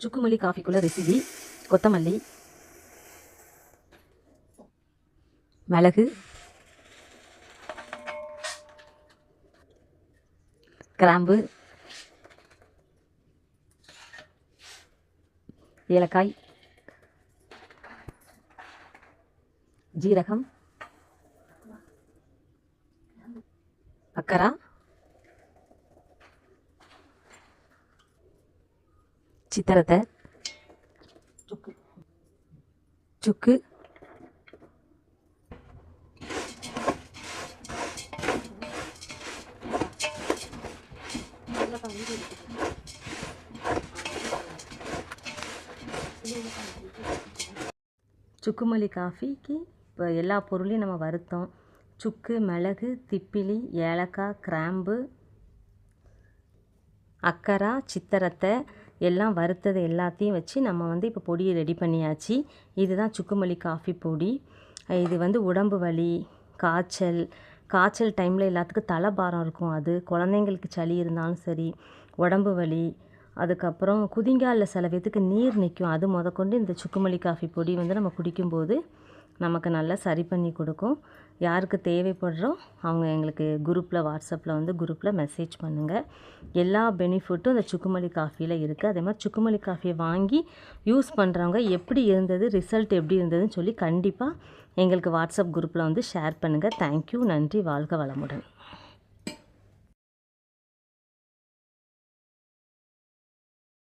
சுக்குமல்லி காஃபிக்குள்ள recipe கொத்தமல்லி மிளகு கிராம்பு ஏலக்காய் ஜீரகம் அக்கரா சித்திரத்தை. சுக்கு. சுக்குமல்லி காஃபிக்கு இப்போ எல்லா பொருளையும் நம்ம வறுத்தோம். சுக்கு மிளகு திப்பிலி ஏலக்காய் கிராம்பு அக்கரா சித்திரத்தை எல்லாம் வறுத்தது எல்லாத்தையும் வச்சு நம்ம வந்து இப்போ பொடியை ரெடி பண்ணியாச்சு. இதுதான் சுக்குமல்லி காஃபி பொடி. இது வந்து உடம்பு வலி காய்ச்சல். காய்ச்சல் டைமில் எல்லாத்துக்கும் தலைபாரம் இருக்கும் அது. குழந்தைங்களுக்கு சளி இருந்தாலும் சரி உடம்பு வலி அதுக்கப்புறம் குதிங்காலில் சில பேத்துக்கு நீர் நிற்கும் அது முதற்கொண்டு இந்த சுக்குமல்லி காஃபி பொடி வந்து நம்ம குடிக்கும்போது நமக்கு நல்லா சரி பண்ணி கொடுக்கும். யாருக்கு தேவைப்படுறோம் அவங்க எங்களுக்கு குரூப்பில் வாட்ஸ்அப்பில் வந்து குரூப்பில் மெசேஜ் பண்ணுங்கள் எல்லா பெனிஃபிட்டும் இந்த சுக்குமல்லி காஃபியில் இருக்குது அதே மாதிரி சுக்குமல்லி காஃபியை வாங்கி யூஸ் பண்ணுறவங்க எப்படி இருந்தது ரிசல்ட் எப்படி இருந்ததுன்னு சொல்லி கண்டிப்பாக எங்களுக்கு வாட்ஸ்அப் குரூப்பில் வந்து ஷேர் பண்ணுங்கள் தேங்க்யூ நன்றி. வாழ்க வளமுடன்.